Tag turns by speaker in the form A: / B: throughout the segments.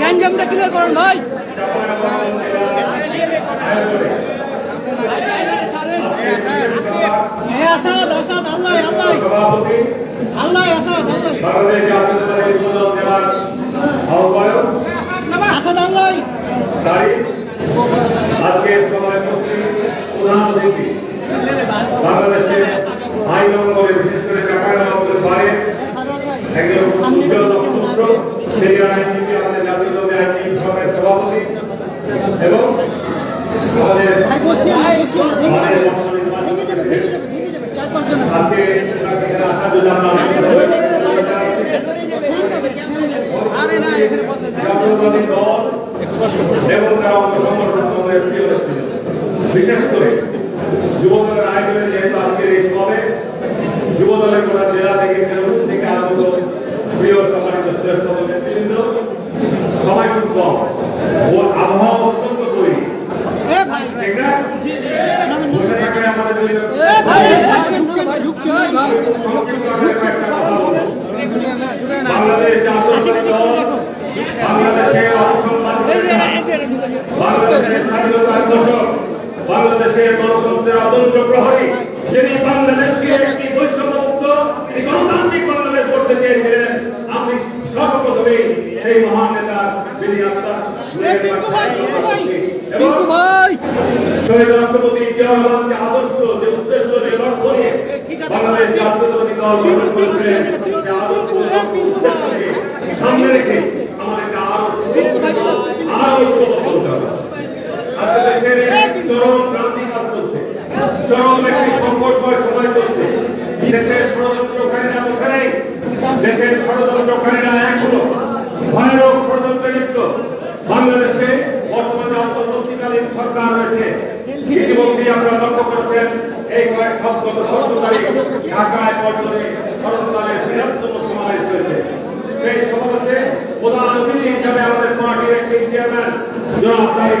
A: গ্যাঞ্জামটা clear করুন ভাই।
B: আল্লাহ আল্লাহ। আল্লাহ আসাদ আল্লাহ
C: বাংলাদেশ জাতীয়তাবাদী যুবদল জেলার আহ্বায়ক
B: আসাদ আল্লাহ
C: তারিখ আজকে সময় শক্তি প্রধান অতিথি বাংলাদেশের আইন অঙ্গলে বিশেষ করে চাপাইনবাবগঞ্জের পারে একজন উজ্জ্বল নক্ষত্র সিনিয়র আইনজীবী আমাদের জাতীয় দলের আইনজীবী বিভাগের সভাপতি এবং আমাদের আমাদের বর্তমান নির্বাচন
B: ভেঙে যাবে ভেঙে যাবে ভেঙে যাবে চার পাঁচজন আছে
C: আজকে এখানে আসার জন্য আমরা
B: আরে না এখানে বসে
C: জাতীয়তাবাদী দল এবং বিশেষ করে যুবদলের আয়োজনে যেহেতু আজকের এই সমাবেশ যুবদলের গোটা জেলা থেকে কেন্দ্র থেকে আগত প্রিয় সম্মানিত শ্রেষ্ঠ নেতৃবৃন্দ সময় খুব কম ও আবহাওয়া অত্যন্ত তৈরি ঠিক না বসে থাকলে আমাদের জন্য
B: এ ভাই
A: ঢুকছে ভাই ঢুকছে ভাই ভাই
C: সংক্ষিপ্ত আকারে একটা কথা বলব।
B: জুড়ে না জুড়ে না
C: বাংলাদেশ জাতীয়তাবাদী দল বাংলাদেশের অবসম্মান
A: এই যে এই যে ঢুকেছে
C: বাংলাদেশের স্বাধীনতার দশক বাংলাদেশের গণতন্ত্রের অতন্ত্র প্রহরী যিনি বাংলাদেশকে একটি বৈষম্যমুক্ত গণতান্ত্রিক বাংলাদেশ করতে চেয়েছিলেন আমি সর্বপ্রথমে সেই মহান বিধি আত্মা এবং শহীদ রাষ্ট্রপতি জিয়া রহমানকে আদর্শ যে উদ্দেশ্য যে লক্ষ্য নিয়ে বাংলাদেশ জাতীয়তাবাদী দল গঠন করেছিলেন সে আদর্শ উদ্দেশ্যকে সামনে রেখে আমাদেরকে আরও আরও ঐক্যবদ্ধ হতে হবে। আজকে দেশের একটি চরম ক্রান্তিকাল চলছে। চরম একটি সংকটময় সময় চলছে। দেশের ষড়যন্ত্রকারীরা বসে নেই। দেশের ষড়যন্ত্রকারীরা এখনও ভয়ানক ষড়যন্ত্রে লিপ্ত। বাংলাদেশে বর্তমানে অন্তর্বর্তীকালীন সরকার রয়েছে। ইতিমধ্যেই আপনারা লক্ষ্য করেছেন, এই কয়েক সপ্তাহ, সতেরো তারিখ ঢাকায় পর্যটনে শরৎকালের বৃহত্তম সমাবেশ হয়েছে। সেই সমাবেশে প্রধান অতিথি হিসাবে আমাদের পার্টির একটি চেয়ারম্যান জনাব তারিক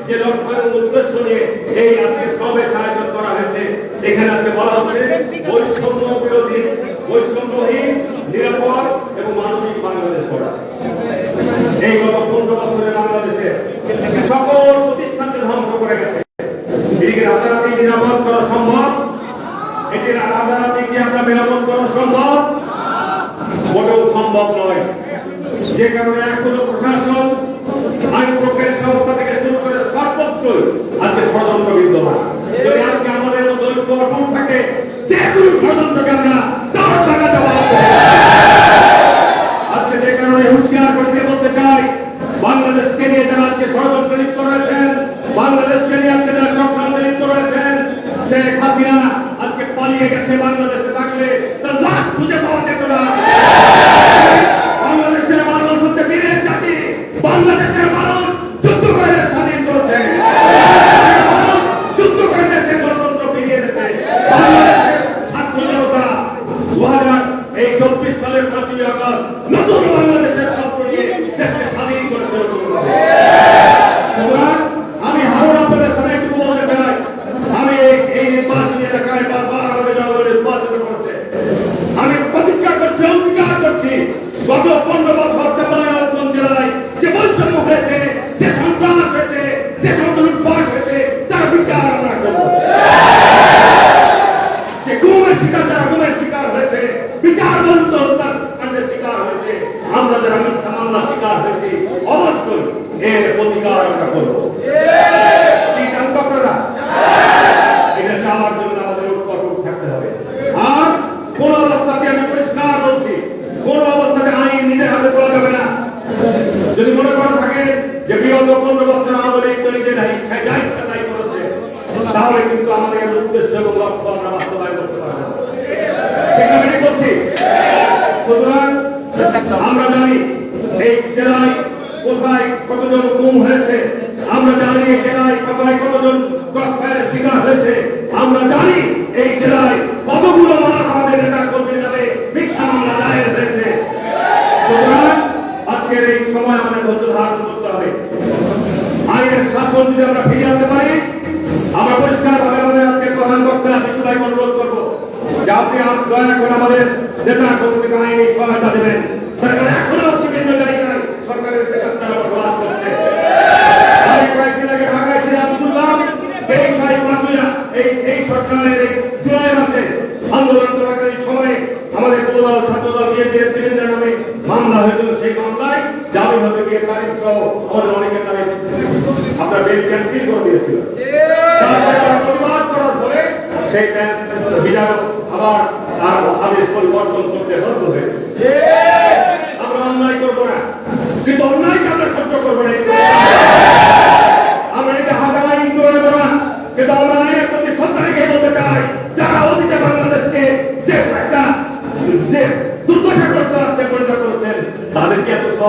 C: যে লক্ষ্য এবং উদ্দেশ্য নিয়ে এই আজকে সবে আয়োজন করা হয়েছে। এখানে আজকে বলা হচ্ছে বৈষম্য বিরোধী, বৈষম্যহীন, নিরাপদ এবং মানবিক বাংলাদেশ গড়া। এই গত পনেরো বছরে বাংলাদেশে সকল প্রতিষ্ঠানকে ধ্বংস করে গেছে। এদিকে রাতারাতি নিরাপদ করা সম্ভব? এটি রাতারাতি কি আমরা মেরামত করা সম্ভব? মোটেও সম্ভব নয়। যে কারণে এখনও প্রশাসন আইন প্রক্রিয়া সংস্থা থেকে করে সর্বত্রই আজকে ষড়যন্ত্র বিদ্যমান। যদি আজকে আমাদের মধ্যে ঐক্য অটুট থাকে, যে কোনো ষড়যন্ত্রকে আমরা দাঁড় লাগাতে পারব আজকে যে কারণে হুঁশিয়ার করে দিয়ে বলতে চাই, বাংলাদেশকে নিয়ে যারা আজকে ষড়যন্ত্র লিপ্ত রয়েছেন, বাংলাদেশকে নিয়ে আজকে যারা চক্রান্তে লিপ্ত রয়েছেন, শেখ হাসিনা আজকে পালিয়ে গেছে বাংলাদেশে থাকলে তার লাশ খুঁজে পাওয়া যেত না। যদি আমরা ফিরে আনতে পারি, আমরা পরিষ্কার ভাবে আমাদের আজকে প্রধান বক্তা আমি সবাই অনুরোধ করব যে আপনি দয়া করে আমাদের নেতা কর্মীকে আইনি সহায়তা দেবেন। তার কারণ এখনও বিভিন্ন জায়গায় সরকারের বেকার বসবাস করছে। কয়েকদিন আগে ঢাকায় ছিলাম, শুনলাম তেইশ বাই পাঁচই এই এই সরকারের জুলাই মাসে আন্দোলন চলাকালীন সময়ে আমাদের কোলাল ছাত্রদল বিএনপি নেতৃবৃন্দের নামে মামলা হয়েছিল সেই মামলায় জামিন হতে গিয়ে তারিখ সহ আমাদের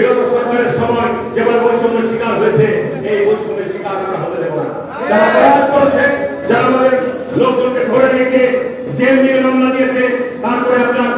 C: বিগত সরকারের সময় যেভাবে বৈষম্যের শিকার হয়েছে, এই বৈষম্যের শিকার আমরা হতে দেব না। যারা অপরাধ যারা আমাদের লোকজনকে ধরে রেখে জেল দিয়ে মামলা দিয়েছে, তারপরে আপনার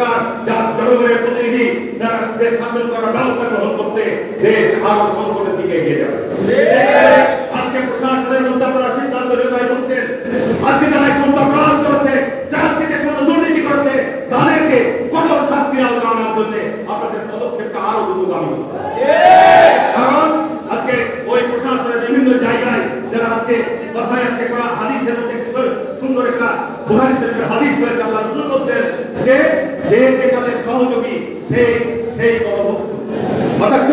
C: সরকার যার জনগণের প্রতিনিধি তারা দেশ শাসন করার ব্যবস্থা গ্রহণ করতে দেশ আরও সংকটের দিকে এগিয়ে যাবে। 十字架で使う時聖,聖のまた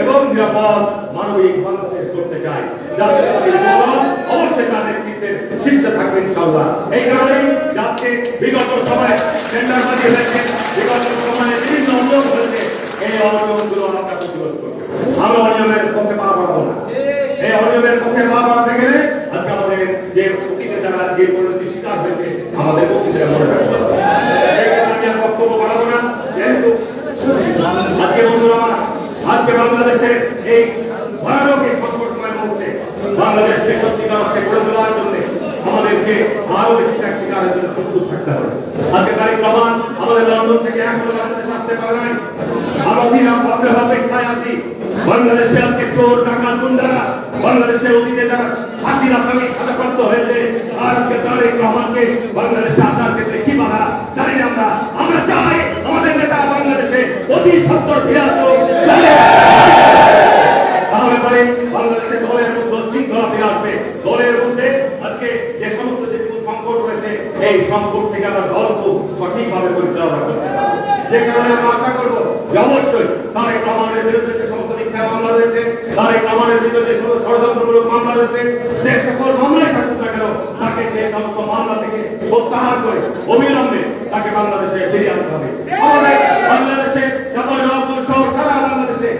C: এবং নিরাপদ মানবিক বাংলাদেশ করতে চাই। অবশ্যই তার নেতৃত্বের শীর্ষে থাকবে ইনশাল্লাহ এই কারণে আজকে বিগত সময় টেন্ডার হয়েছে। বিগত সময়ে বিভিন্ন অভিযোগ হয়েছে। এই অভিযোগগুলো আমরা প্রতিরোধ করব। আমরা অনিয়মের পক্ষে পা বাড়াবো না। এই অনিয়মের পক্ষে পা বাড়াতে গেলে আজকে আমাদের যে অতীতে যারা যে পরিণতির শিকার হয়েছে, আমাদের অতীতের মনে রাখতে হবে আর বক্তব্য বাড়াবো না। যেহেতু আজকে বন্ধুরা আজকে বাংলাদেশের এই ভয়ানক এই সংকটময় মুহূর্তে বাংলাদেশকে সত্যিকার অর্থে গড়ে তোলার জন্য আমাদেরকে আরও বেশি ট্যাক্স শিকারের জন্য প্রস্তুত থাকতে হবে। আজকে তারিখ রহমান আমাদের লন্ডন থেকে এখনও বাংলাদেশে আসতে পারে নাই। আমরা আছি। বাংলাদেশে আজকে চোর গুন্ডারা অতীতে যারা আসামি সাজাপ্রাপ্ত হয়েছে। আর আজকে বাংলাদেশে আসার ক্ষেত্রে কি বাধা জানি আমরা। আমরা চাই আমাদের নেতা বাংলাদেশে অতি সত্তর ফিরে তাহলে পরে বাংলাদেশের দলের মধ্যে শৃঙ্খলা ফিরে আসবে দলের মধ্যে আজকে যে সমস্ত যে সংকট রয়েছে এই সংকট থেকে আমরা দলকে সঠিকভাবে পরিচালনা করতে পারব যে কারণে আমরা আশা করব যে অবশ্যই তারেক রহমানের বিরুদ্ধে যে সমস্ত মিথ্যা মামলা রয়েছে তারেক রহমানের বিরুদ্ধে যে সমস্ত ষড়যন্ত্রমূলক মামলা রয়েছে যে সকল মামলাই থাকুক না কেন তাকে সেই সমস্ত মামলা থেকে প্রত্যাহার করে অবিলম্বে তাকে বাংলাদেশে ফিরিয়ে আনতে হবে আমাদের বাংলাদেশে জাতীয় নবাবপুর সহ সারা বাংলাদেশে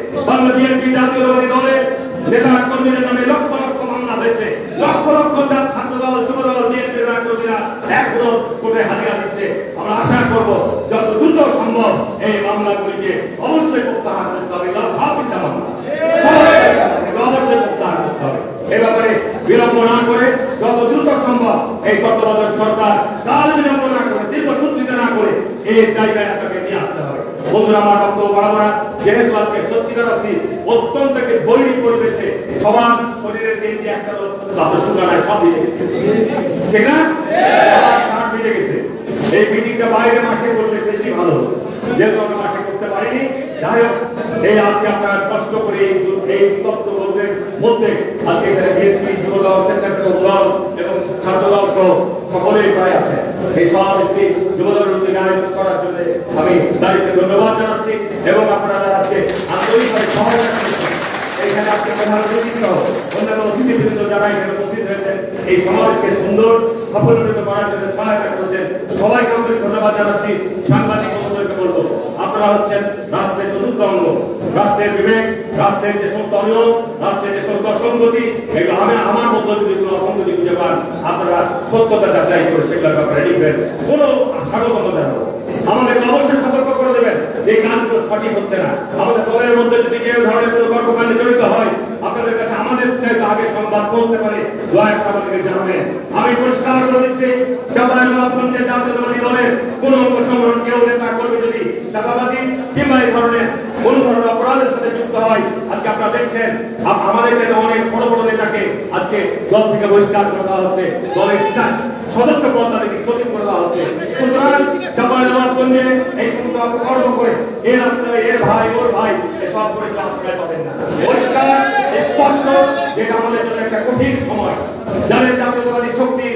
C: বাংলা বিএনপি জাতীয়তাবাদী দলের নেতা কর্মীদের নামে লক্ষ লক্ষ মামলা হয়েছে লক্ষ লক্ষ যার ছাত্র দল যুব দল বিএনপি নেতা কর্মীরা এখনও কোর্টে হাজিরা দিচ্ছে আমরা আশা করব যত দ্রুত সম্ভব এই মামলাগুলিকে অবশ্যই প্রত্যাহার করতে হবে এগুলো সব মিথ্যা মামলা এগুলো অবশ্যই প্রত্যাহার করতে হবে এ ব্যাপারে বিলম্ব না করে যত দ্রুত সম্ভব এই তত্ত্বাবধায়ক সরকার কাল বিলম্ব না করে দীর্ঘসূত্রিতা না করে এই জায়গায় আপনাকে নিয়ে আসতে হবে বন্ধুরা আমার বক্তব্য বাড়াবো না যেহেতু আজকে সত্যিকার অর্থে অত্যন্ত একটি বৈরী পরিবেশে সবার শরীরের দিন দিয়ে একটা দাঁত শুকানায় সব ভিজে গেছে। ঠিক না? শার্ট ভিজে গেছে। এই মিটিংটা বাইরে মাঠে করলে বেশি ভালো হতো। যেহেতু আমরা মাঠে করতে পারিনি, যাই হোক, এই আজকে আপনারা কষ্ট করে এই এই তত্ত্ব লোকদের মধ্যে আজকে এখানে বিএনপি, যুবদল, স্বেচ্ছাসেবক দল এবং ছাত্র দল সহ সকলেই প্রায় আছে। এই সমাবেশটি যুবদলের উদ্যোগে আয়োজন করার জন্য আমি দায়িত্বে ধন্যবাদ জানাচ্ছি এবং আপনারা আজকে আন্তরিকভাবে করেছেন এখানে আজকে প্রধান অতিথি অন্যান্য অতিথিবৃন্দ যারা এখানে উপস্থিত হয়েছেন, এই সমাবেশকে সুন্দর সফলমণ্ডিত করার জন্য সহায়তা করেছেন। সবাইকে আন্তরিক ধন্যবাদ জানাচ্ছি। সাংবাদিক বন্ধুদেরকে বলব, আপনারা হচ্ছেন রাষ্ট্রের চতুর্থ অঙ্গ। রাষ্ট্রের বিবেক, রাষ্ট্রের যে সমস্ত অনিয়ম, রাষ্ট্রের যে সমস্ত অসঙ্গতি, এগুলো আমি আমার মধ্যে যদি কোনো অসঙ্গতি খুঁজে পান। আপনারা সত্যতা যাচাই করে সেগুলোর ব্যাপারে লিখবেন। কোনো স্বাগতম জানাব আমাদেরকে অবশ্যই সতর্ক করে দেবেন। এই কাজগুলো সঠিক হচ্ছে না। আমাদের দলের মধ্যে যদি কেউ ধরনের কোনো কর্মকাণ্ডে জড়িত হয়, আপনাদের কাছে আমাদের আগে সংবাদ পৌঁছতে পারে। দয়া করে আমাদেরকে জানাবেন। আমি পরিষ্কার করে দিচ্ছি চাপাইনবাবগঞ্জে জাতীয়তাবাদী দলের কেউ নেতা কর্মী যদি চাপাবাদী কিংবা এই ধরনের কোন ধরনের অপরাধের সাথে যুক্ত হয়, আজকে আপনারা দেখছেন আমাদের অনেক বড় বড় নেতাকে আজকে দল থেকে বহিষ্কার করে দেওয়া হচ্ছে। দলের সদস্য পদ তাদেরকে স্থগিত করে দেওয়া হচ্ছে। চাপাইনবাবগঞ্জে এই সমস্ত কর্ম করে এর রাস্তায় এর ভাই, ওর ভাই এসব করে ক্লাস খায় পাবেন না। পরিষ্কার, স্পষ্ট, যেটা আমাদের জন্য একটা কঠিন সময়। যাদের জাতীয়তাবাদী শক্তির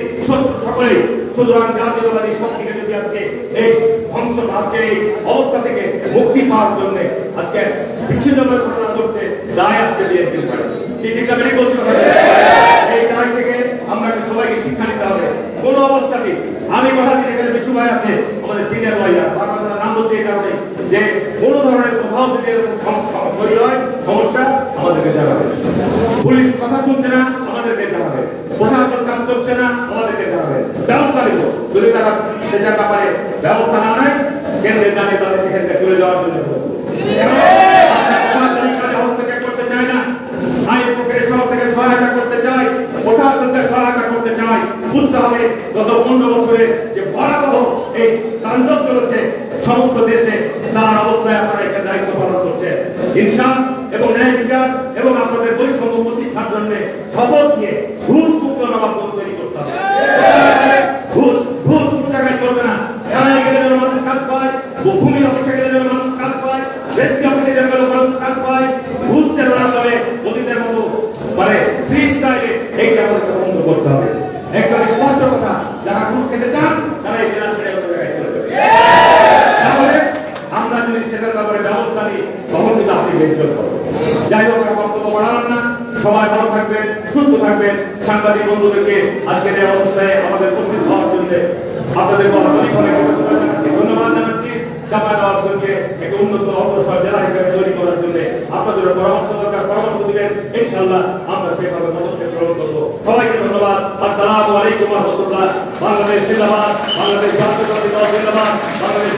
C: সকলেই। সুতরাং জাতীয়তাবাদী শক্তিকে যদি আজকে এই ধ্বংস, আজকে এই অবস্থা থেকে মুক্তি পাওয়ার জন্য আজকে বিচ্ছিন্ন ঘটনা ঘটছে, দায় আসছে বিএনপির উপরে। ঠিক বলছি? এই দায় থেকে আমরা সবাইকে শিক্ষা নিতে হবে। কোন অবস্থাতে আমি কথা দিতে গেলে বিশু ভাই আছে, আমাদের সিনিয়র ভাইয়া বারবার নাম বলতে কারণে যে কোন ধরনের কোথাও যদি এরকম তৈরি হয়, সমস্যা আমাদেরকে জানাবে। পুলিশ কথা শুনছে না, আমাদেরকে জানাবে। প্রশাসন কাজ করছে না, আমাদেরকে জানাবে। ব্যবস্থা নিব। যদি তারা সেটার ব্যাপারে ব্যবস্থা না নেয়, কেন্দ্রে জানে তাদের এখান চলে যাওয়ার জন্য। হস্তক্ষেপ করতে চাই না। আইন প্রক্রিয়া সহায়তা করতে চাই প্রশাসনকে সহায়তা বুঝতে হবে গত পনেরো বছরে যে ভয়াবহ এই তাণ্ডব চলেছে সমস্ত দেশে যাই হোক বক্তব্য বাড়ালাম না। সবাই ভালো থাকবেন, সুস্থ থাকবেন। সাংবাদিক বন্ধুদেরকে আজকের এই অবস্থায় আমাদের উপস্থিত হওয়ার জন্য আপনাদের অনেক অনেক ধন্যবাদ জানাচ্ছি। চাপা একটি উন্নত অগ্রসর জেলা হিসেবে তৈরি করার জন্য। আপনাদের পরামর্শ দরকার, পরামর্শ দিবেন। ইনশাল্লাহ আমরা সেভাবে পদক্ষেপ গ্রহণ করব। সবাইকে ধন্যবাদ। আসসালামু আলাইকুম রহমতুল্লাহ। বাংলাদেশ জিন্দাবাদ। বাংলাদেশ জাতীয় বাংলাদেশ